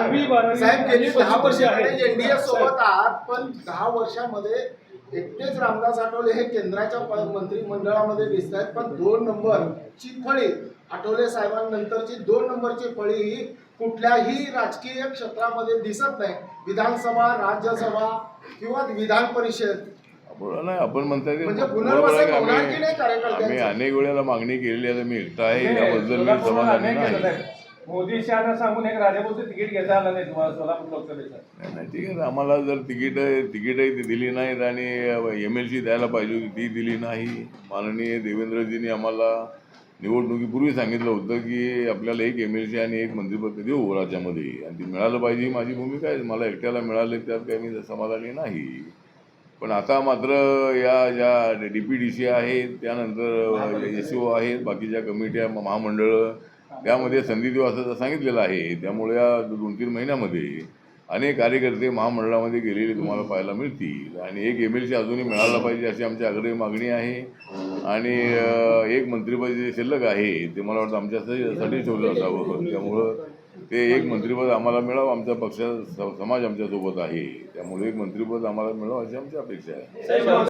दहावी बारावी साहेब गेली दहा पंचवीस वर्ष आहे. एनडीए सोबत आहात पण दहा वर्षामध्ये एकटेच रामदास आठवले हे केंद्राच्या मंत्रिमंडळामध्ये दिसत आहेत पण दोन नंबरची फळी आठवले साहेबांनंतरची दोन नंबरची फळी ही कुठल्याही राजकीय क्षेत्रामध्ये दिसत नाही विधानसभा राज्यसभा किंवा विधान परिषद नाही आपण म्हणताय ते म्हणजे की आम्ही नाही कार्यकर्त्यांचं? आम्ही अनेक वेळेला मागणी केलेली आहे मी एकटा आहे याबद्दल मी समाधानी नाही आहे. मोदी शहाना सांगून एक राजापूरचं तिकीट घेता आलं नाही तुम्हाला सोलापूर लोकसभेचं. नाही, नाही ठीक आहे आम्हाला जर तिकीट तिकीटही ती दिली नाहीत आणि एम एल सी द्यायला पाहिजे होती ती दिली नाही. माननीय देवेंद्रजींनी आम्हाला निवडणुकीपूर्वी सांगितलं होतं की आपल्याला एक एम एल सी आणि एक मंत्रिपद देऊ राज्यामध्ये. आणि ती मिळालं पाहिजे ही माझी भूमिका आहे. मला एकट्याला मिळाले त्यात काही मी समाधानी नाही. पण आता मात्र या ज्या डी पी डी सी आहेत त्यानंतर एस ओ आहेत बाकीच्या कमिट्या महामंडळं त्यामध्ये संधी देऊ असं सांगितलेलं आहे. त्यामुळे या दोन तीन महिन्यामध्ये अनेक कार्यकर्ते महामंडळामध्ये गेलेले तुम्हाला पाहायला मिळतील. आणि एक एम एल सी अजूनही मिळाला पाहिजे अशी आमची आग्रही मागणी आहे. आणि एक मंत्रिपद जे शिल्लक आहे ते मला वाटतं आमच्यासाठी ठेवलं असावं. त्यामुळं ते एक मंत्रिपद आम्हाला मिळावं. आमचा पक्ष समाज आमच्यासोबत आहे. त्यामुळे एक मंत्रिपद आम्हाला मिळावं अशी आमची अपेक्षा आहे.